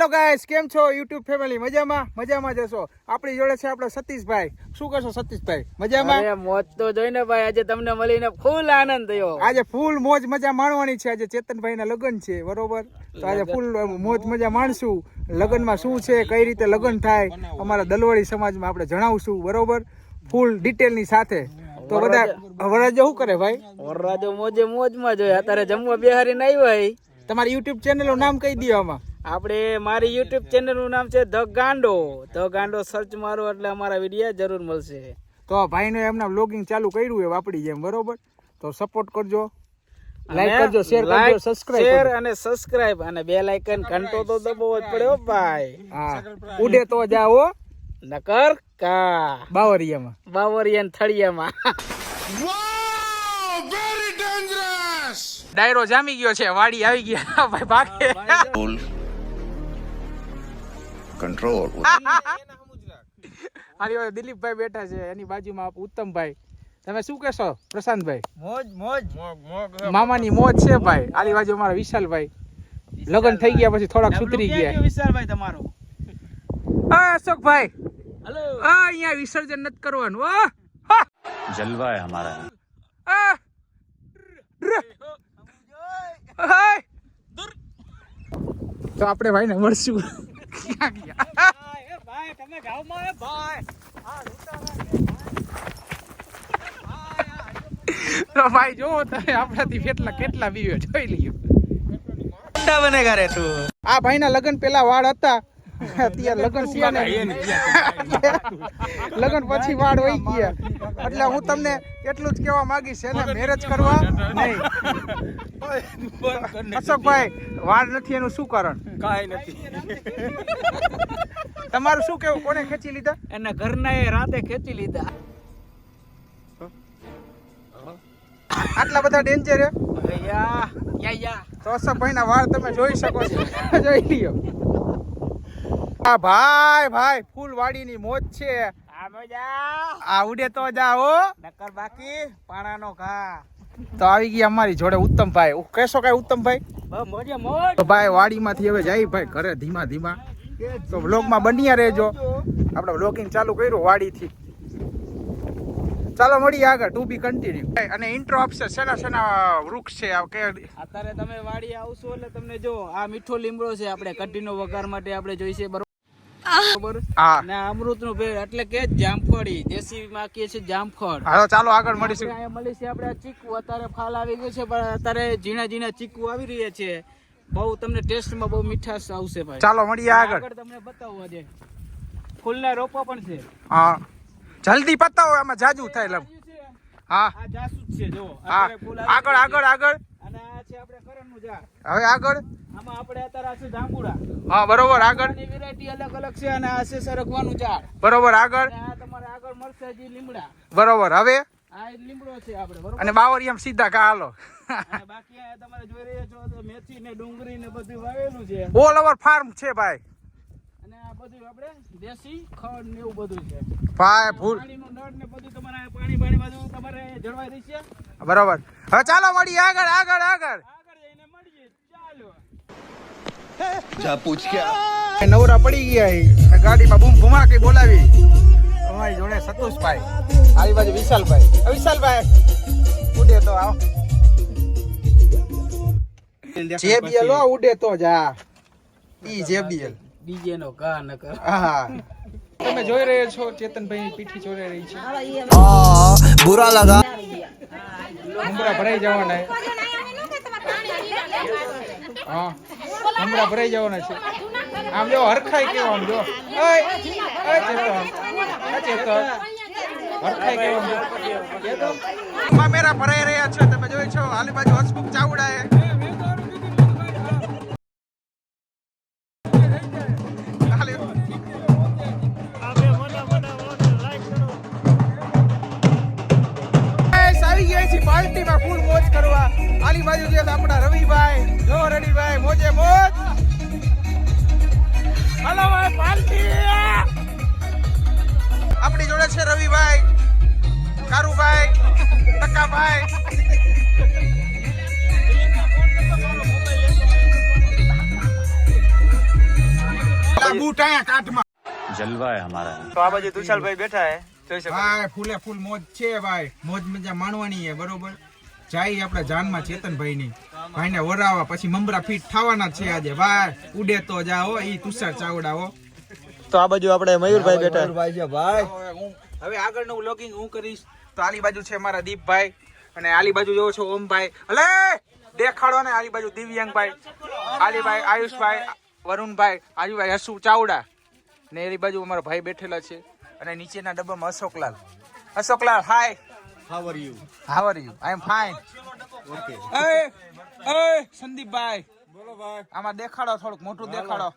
Hello guys કેમ છો? YouTube family મજામાં? મજામાં જશો આપણી જોડે છે આપણો સતીશભાઈ. શું કહેશો સતીશભાઈ? મજામાં? અરે મોજ તો જોઈને ભાઈ. આજે તમને મળીને ફૂલ આનંદ થયો. આજે ફૂલ મોજ મજા માણવાની છે. આજે ચેતનભાઈના લગ્ન છે બરોબર? તો આજે ફૂલ મોજ મજા માણશું. લગ્નમાં શું છે કઈ રીતે લગ્ન થાય અમારા દલવાડી સમાજમાં આપણે જણાવશું બરોબર? ફૂલ ડિટેલની સાથે. તો બધા વરરાજો શું કરે ભાઈ? વરરાજો મોજે મોજમાં જોઈએ અત્યારે જમવા બિહારી નહીં ભાઈ તમારી યુટ્યુબ ચેનલનું નામ કહી દો આમાં. આપણે મારી યુટ્યુબ ચેનલનું નામ છે ધ ગાંડો. ધ ગાંડો સર્ચ મારો એટલે અમારા વીડિયો જરૂર મળશે. તો ભાઈને એમના બ્લોગિંગ ચાલુ કર્યું એ આપણી જેમ બરોબર? તો સપોર્ટ કરજો. લાઈક કરજો શેર કરજો સબસ્ક્રાઇબ શેર અને સબસ્ક્રાઇબ અને બેલ આઇકન ઘંટો તો દબાવવો જ પડે હો ભાઈ. હા ઉડે તો જાઓ નકર કા. બાવરિયામાં. બાવરિયા થળિયામાં. ડાયરો જામી ગયો છે વાડી આવી ગયા. ભાઈ ભાગે. કંટ્રોલ હારી દિલીપભાઈ બેઠા છે એની બાજુમાં ઉત્તમભાઈ. તમે શું કહેશો પ્રશાંતભાઈ? મોજ મોજ. મામાની મોજ છે ભાઈ. આલી બાજુ અમારા વિશાલભાઈ. લગ્ન થઈ ગયા પછી થોડાક સુધરી ગયા. વિશાલભાઈ તમારો? આ અશોકભાઈ. હેલો. આ અહીંયા વિસર્જન નથી કરવાનું. ઓહ જલવા હે અમારા. આ. તો આપણે ભાઈને મળશું. ભાઈ તમે જોવો તમે આપણાથી કેટલા કેટલા વિવે જોઈ લીધું બનેગા રે તું આ ભાઈના લગ્ન પેલા વાળ હતા. અત્યારે લગ્ન થયા ને લગ્ન પછી વાળ હોય ગયા. એટલે હું તમને એટલું જ કહેવા માંગીશ એને મેરેજ કરવા? નહીં. અશોકભાઈ વાળ નથી એનું શું કારણ? કાંઈ નથી. તમારું શું કેવું કોને ખેંચી લીધા? એના ઘરના એ રાતે ખેંચી લીધા. આટલા બધા ડેન્જર હે? યા. તો અશોકભાઈના વાળ તમે જોઈ શકો છો. જોઈ લ્યો. આ ભાઈ ભાઈ ફૂલ વાડીની મોજ છે. આ મજા. આ ઉડે તો જાઓ નકર બાકી પાણાનો ઘા. તો આવી ગયા અમારી જોડે ઉત્તમભાઈ. કહેશો કઈ ઉત્તમભાઈ? ભાઈ મોજે વાડી તો ભાઈ વાડીમાંથી હવે જાય ભાઈ ઘરે ધીમા ધીમા. તો વ્લોગમાં બન્યા રહેજો. આપણે વ્લોગિંગ ચાલુ કર્યું વાડીથી. ચાલો મળીએ આગળ ટુ બી કન્ટિન્યુ અને ઇન્ટ્રો આપશે સેના શેના વૃક્ષ છે આ કે અત્યારે તમે વાડી આવશો એટલે તમને જો આ મીઠો લીમડો છે આપણે કઢીનો વઘાર માટે આપણે જોઈશે. અને અમૃતનું ભેળ એટલે કે જામફળી દેશી માં કે છે જામફળ. હાલો ચાલો આગળ મળીશું. અહીંયા મળી છે આપણે ચીકુ અત્યારે ફાલ આવી ગયો છે પણ અત્યારે ઝીણા ઝીણા ચીકુ આવી રહ્યા છે. બહુ તમને ટેસ્ટમાં બહુ મીઠાશ આવશે ભાઈ. ચાલો મળીએ આગળ. આગળ તમને બતાવવા દે. ફૂલના રોપા પણ છે. હા. જલ્દી પતાવો આમાં જાજુ થાય હા. આ જાસૂદ છે જો આગળ આગળ આગળ. છે આપણે કરણનું ઝાડ. હવે આગળ? આમાં આપણે અત્યારે છે જાંબુડા હા બરોબર આગળ? આની વેરાયટી અલગ અલગ છે અને આ છે સરગવાનું ઝાડ. બરોબર આગળ? આ તમારે આગળ મળશે લીમડા. બરોબર હવે? આ લીમડો છે આપણે બરોબર? અને બાવરિયામ સીધા કા હાલો. બાકી આ તમારે જોઈ રહ્યા છો મેથી ને ડુંગળી ને બધું વાવેલું છે. ઓલ ઓવર ફાર્મ છે ભાઈ. અને આ બધું આપણે દેશી ખડ ને એવું બધું છે. પાય ફૂલ. ને બધું તમારે પાણી પાણી બધું તમારે જળવાઈ રહી છે. બરાબર. હવે ચાલો મળીએ. આગળ આગળ આગળ. આગળ જઈને મળીએ. નવરા પડી ગયા ગાડીમાં બૂમ ભૂમાકી બોલાવી. અમારી જોડે સતોષભાઈ. આવી બાજુ વિશાલભાઈ. વિશાલભાઈ ઉડે તો આવો. જેબીએલ ઉડે તો જા. ઈ જેબીએલ ડીજે નો કા ન કર તમે જોઈ રહ્યા છો ચેતનભાઈ પીઠી ચોરે રહી છે. બુરા લગા. હમરા ભરાઈ જવાના હા હમરા ભરાઈ જવાના છે. આમ જો હરખાઈ કેવો આમ જો. ચેતન. હરખાઈ કેવો ચેતન મેરા ભરાઈ રહ્યા છો તમે જોઈ છો આલી બાજુ હસમુખ ચાવડા લૂંટાયા કાટમાં. જલવા હે હમારા તો આ બાજુ તુષાલભાઈ બેઠા હે ભાઈ ફૂલે ફૂલ મોજ છે ભાઈ. મોજ મજા માણવાની હે બરોબર? જાય આપણા જાનમાં ચેતનભાઈ ની ભાઈને વરાવા પછી મમરા ફીટ થવાના છે આજે. ભાઈ ઉડે તો જાઓ ઈ તુષાર ચાવડાવો તો આ બાજુ આપણે મયુરભાઈ બેઠા મયુરભાઈ છે ભાઈ. હવે આગળનું વ્લોગિંગ હું કરીશ. તો આલી બાજુ છે મારા દીપભાઈ અને આલી બાજુ જોવો છો ઓમભાઈ. અલે! દેખાડો ને આલી બાજુ દિવ્યાંગભાઈ. આલીભાઈ આયુષભાઈ વરુણભાઈ આજુભાઈ હસુ ચાવડા. ને એની બાજુ અમારા ભાઈ બેઠેલા છે. અને નીચેના ડબ્બામાં Ashoklal. Ashoklal hi how are you how are you I am fine okay એ એ સંદીપભાઈ. બોલો ભાઈ. આમાં દેખાડો થોડુંક મોટું દેખાડો.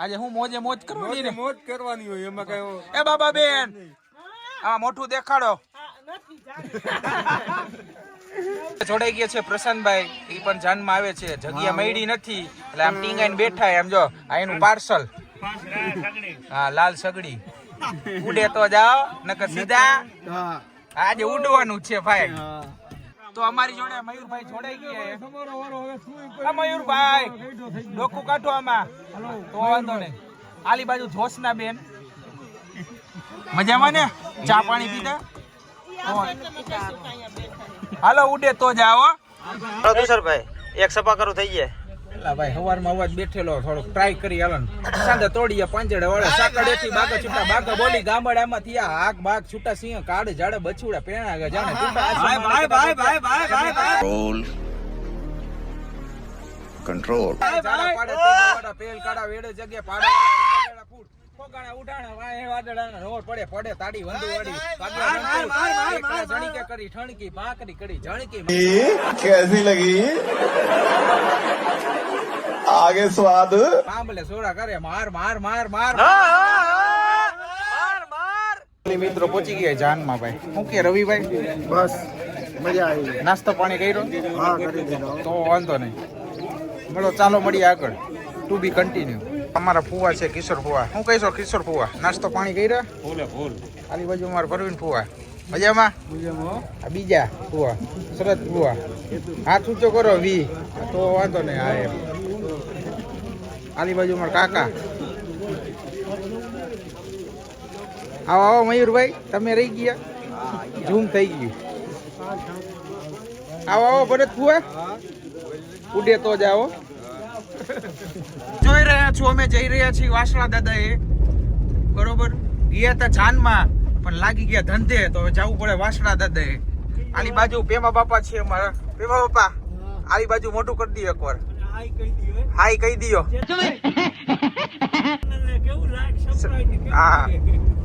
આજે હું મોજે મોજ કરવાની ને. મોજ કરવાની હોય એમાં કઈ એ બાબા બેન આ મોટું દેખાડો. જોડાઈ ગયા છે પ્રશાંતભાઈ. એ પણ જાનમાં આવે છે. જગ્યા મળી નથી. એટલે આમ ટીંગાઈને બેઠા એમ જો. આ એનું પાર્સલ. હા, લાલ સગડી. ઉડે તો જાઓ, નકર સીધા આજે ઉડવાનું છે ભાઈ. તો અમારી જોડે મયુરભાઈ જોડાઈ ગયા મયુરભાઈ. ડોકું કાઢો આમાં. તો વાંધો નહીં. આલી બાજુ જોશના બેન. મજામાં ને? ચા પાણી પીધા? હાલો ઉડે તો જ આવો. પ્રદૂષણભાઈ એક સફા કરું થઈ ગયા. એલા ભાઈ સવારમાં અવાજ બેઠેલો થોડોક ટ્રાય કરી હાલો સાંજે તોડીએ પાંજડે વળે સાકડે થી બાગા છૂટા બાગા બોલી ગામડામાં થી હાક બાગ છૂટા સિંહ કાડ જાડે બચુડા પેણા ગયા જાણે ભાઈ ભાઈ ભાઈ ભાઈ ભાઈ ભાઈ. કંટ્રોલ પાડે પાડા પેલ કાડા વેડે જગ્યા પાડા પડે તાડી વંડી વડી માર કરી ઠણકી ભાકરી કરી જણકી કેસી લગી? આગે સ્વાદ? સાંભળે સોરા કરે માર માર માર માર. મિત્રો પહોંચી ગયા જાનમાં ભાઈ. શું કે રવિભાઈ બસ મજા આવી નાસ્તો પાણી કર્યો? હા તો વાંધો નહીં. મળો ચાલો મળીએ આગળ. ટુ બી કન્ટિન્યુ અમારા ફુવા છે કિશોર ફુવા શું કહીશો કિશોર ફુવા નાસ્તો પાણી કર્યા? ફૂલે ફૂલ આલી બાજુ અમારા પરવીન ફુવા મજામાં? આ બીજા ફુવા સરસ ફુવા હાથ ઊંચો કરો વી. તો વાંધો નહીં હા એમ. આલી બાજુ અમારા કાકા. આવો આવો મયુરભાઈ તમે રહી ગયા? ઝૂમ થઈ ગયું. આવો આવો ભરત ફુવા ઉડે તો જાઓ જોઈ રહ્યા છો અમે જઈ રહ્યા છીએ વાસણા દાદા એ બરોબર ગયા હતા જાનમાં પણ લાગી ગયા ધંધે તો હવે જવું પડે વાસણા દાદા એ આની બાજુ પેમા બાપા છે અમારા પેમા બાપા આની બાજુ મોટું કરી દઈએ એકવાર હાઈ કહી દિયો હા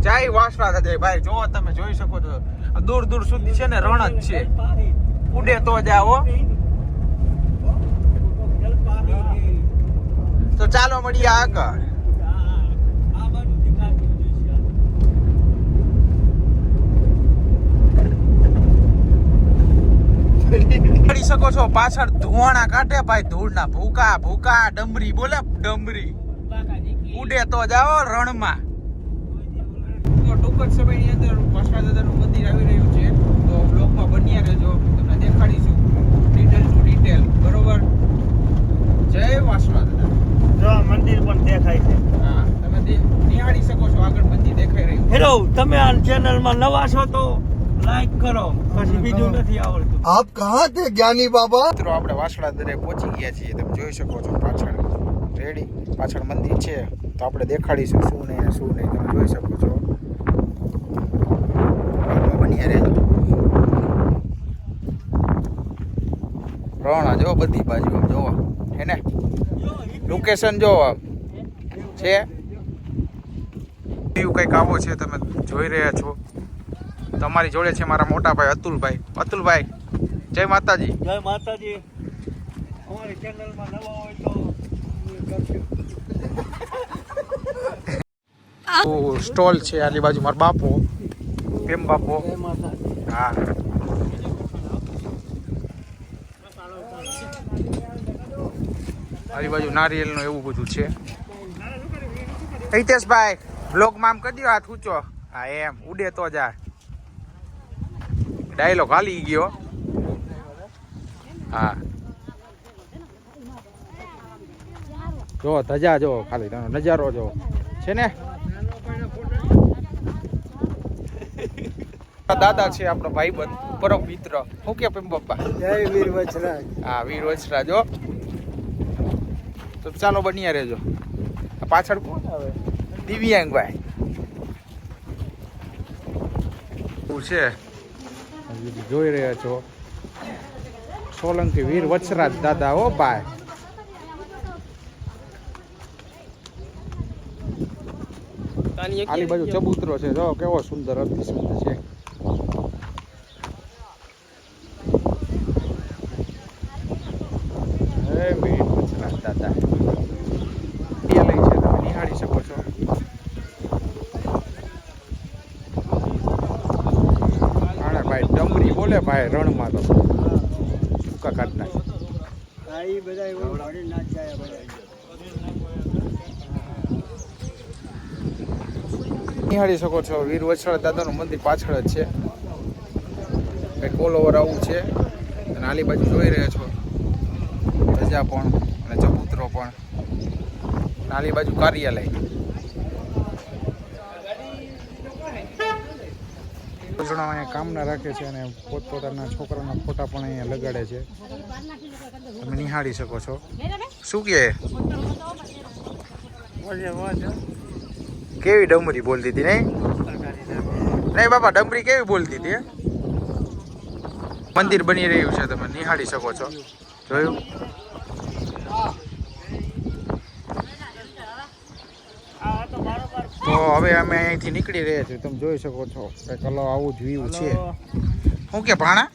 જય વાસણા દાદા ભાઈ જો તમે જોઈ શકો છો દૂર દૂર સુધી છે ને રણ જ છે ઉડે તો જાઓ તો ચાલો મળીએ આગળ. કરી શકો છો, પાછળ ધુવાણા કાઢે ભાઈ, ધૂળના ભૂકા ભૂકા, ડમરી, બોલે ડમરી. ઉડે તો જાઓ રણમાં. ટૂંક જ સમયની અંદર વાસણા દાદાનું મંદિર આવી રહ્યું છે તો બ્લોગમાં બન્યા રહેજો તમને દેખાડીશું ડિટેલ ટુ ડિટેલ બરોબર જય વાસણા દાદા જો આ મંદિર પણ દેખાય છે હા તમે દે- નિહાળી શકો છો આગળ મંદિર દેખાઈ રહ્યું હેલો તમે આ ચેનલમાં નવા છો તો લાઈક કરો. પછી બીજું નથી આવડતું. આપ કહા તે જ્ઞાની બાબા? મિત્રો આપણે વાસણા દરે પહોંચી ગયા છીએ. તમે જોઈ શકો છો પાછળ રેડી પાછળ મંદિર છે. તો આપણે દેખાડીશું શું નહીં શું નહીં તમે જોઈ શકો છો. બની રોણા જો બધી બાજુ જોવા. હે ને? લોકેશન જોવા. છે? એવું કંઈક આવો છે તમે જોઈ રહ્યા છો? તમારી જોડે છે મારા મોટા ભાઈ અતુલભાઈ. અતુલભાઈ જય માતાજી. જય માતાજી. અમારી ચેનલમાં નવા હોય તો સ્ટોલ છે આલી બાજુ મારા બાપો. પ્રેમ બાપો? હા. આલી બાજુ નારિયેલનું એવું બધું છે. હિતેશભાઈ બ્લોગમાં આમ કરી દો હાથ ઊંચો? હા એમ. ઉડે તો જા. ડાયલોગ હાલી ગયો. હા. જો ધજા જો ખાલી તમે નજારો જો. છે ને? દાદા છે આપણો ભાઈ બંધ પરમ મિત્ર. હું કે પેમ પપ્પા? જય વીર વચરાજ. હા વીર વચરાજ તો ચાલો બન્યા રહેજો. પાછળ કોણ આવે? દિવ્યાંગભાઈ છે જોઈ રહ્યા છો સોલંકી વીર વચરાજ દાદા હો ભાઈ આલી બાજુ ચબૂતરો છે જો કેવો સુંદર અતિ સુંદર છે હે વીર વચરાજ દાદા એ લઈ છે તમે નિહાળી શકો છો આણે ભાઈ બોલે ભાઈ, રણમાં તો. ટૂંકા કાઢ નિહાળી શકો છો, વીર વછળ દાદાનું મંદિર પાછળ જ છે. કંઈક ઓલ ઓવર આવું છે. અને આલી બાજુ જોઈ રહ્યા છો. ધજા પણ અને ચબૂતરો પણ. આલી બાજુ કાર્યાલય. જણા અહીંયા કામના રાખે છે અને પોતપોતાના છોકરાના ફોટા પણ અહીંયા લગાડે છે. તમે નિહાળી શકો છો. શું કહે? કેવી ડમરી બોલતી હતી નહીં? નહીં બાપા ડમરી કેવી બોલતી હતી મંદિર બની રહ્યું છે તમે નિહાળી શકો છો. જોયું? તો હવે અમે અહીંથી નીકળી રહ્યા છીએ. તમે જોઈ શકો છો કે કલો આવું જ વ્યૂ છે. શું કે ભાણા?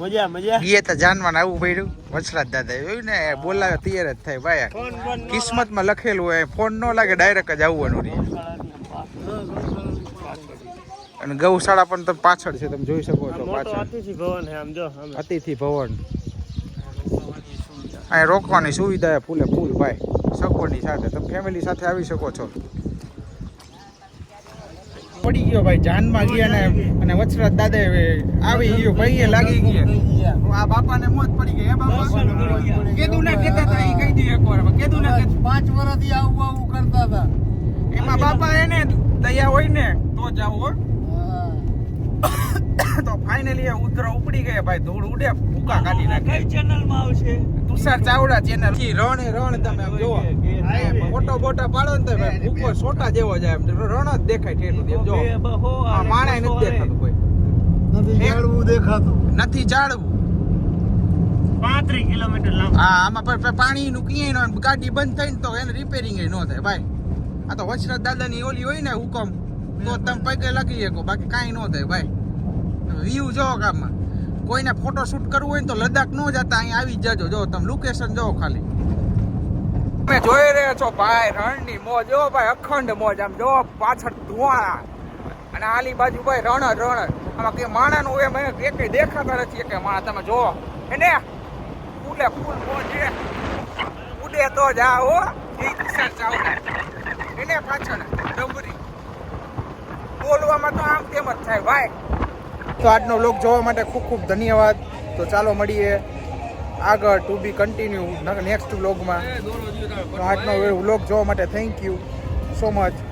મજા મજા. એ તો જાનવાન આવું પડ્યું. વછરાજ દાદા જોયું ને? બોલાવે તૈયાર જ થાય ભાઈ. કિસ્મતમાં લખેલું હોય ફોન ન લાગે ડાયરેક્ટ જ આવવાનું અને ગૌશાળા પણ તમે પાછળ છે તમે જોઈ શકો છો પાછળ. અતિથિ ભવન અહીંયા આમ જો અતિથિ ભવન. અહીં રોકવાની સુવિધા ફૂલે ફૂલ ભાઈ. સગવડની સાથે તમે ફેમિલી સાથે આવી શકો છો. પડી ગયો ભાઈ જાનમાં ગયા ને અને વચરાત દાદા આવી ગયો ભાઈ લાગી ગયા. આ બાપાને મોત પડી ગઈ હે બાપા? કેદું ના કેતા હતા એ કહી દઈએ એકવાર કેદું ના પાંચ વર્ષથી આવું આવું કરતા હતા. એમાં બાપા એને દયા હોય ને તો જાવ હો. તો ફાઇનલી એ ઉતરો ઉપડી ગયા ભાઈ ધૂળ ઉડે ભૂકા કાઢી નાખે. કઈ ચેનલમાં આવશે? તુષાર ચાવડા ચેનલ રણ રણ તમે જોવો. ફોટો બોટા પાડો ને તો ભાઈ ભૂકો સોટા જેવો જાય એમ રણ જ દેખાય ઠેઠું એમ જો. આ માણે નથી દેખાતું કોઈ. નથી જાળવું દેખાતું. નથી જાળવું. પાંત્રીસ કિલોમીટર લાંબુ. હા આમાં પણ પણ પાણીનું ક્યાંય ગાડી બંધ થઈને તો એને રિપેરિંગ ન થાય ભાઈ. આ તો વચરાજ દાદાની ઓલી હોય ને હુકમ તો તમે પગે લગી શકો બાકી કાંઈ ન થાય ભાઈ. વ્યૂ જો ગામમાં. કોઈને ફોટો શૂટ કરવું હોય ને તો લદ્દાખ ન જતા અહીં આવી જ જાજો. જો તમે લોકેશન જો ખાલી. તમે જોઈ રહ્યા છો ભાઈ, રણની મોજ. જો ભાઈ, અખંડ મોજ. આમ જો પાછળ ધુવાળા. અને આલી બાજુ ભાઈ રણ રણ. જ. આમાં કે માણાનું એમ એક દેખાતા નથી કે માણા. તમે જો એને ફૂલે ફૂલ મોજ ઉડે તો એ તુષાર એને પાછળ ડમરી. બોલવામાં તો આમ તેમ જ થાય. ભાઈ. તો આજનો લોક જોવા માટે ખૂબ ખૂબ ધન્યવાદ. તો ચાલો મળીએ. આગળ ટુ બી કન્ટિન્યુ નેક્સ્ટ વ્લોગમાં આજનો વ્લોગ જોવા માટે થેન્ક યુ સો મચ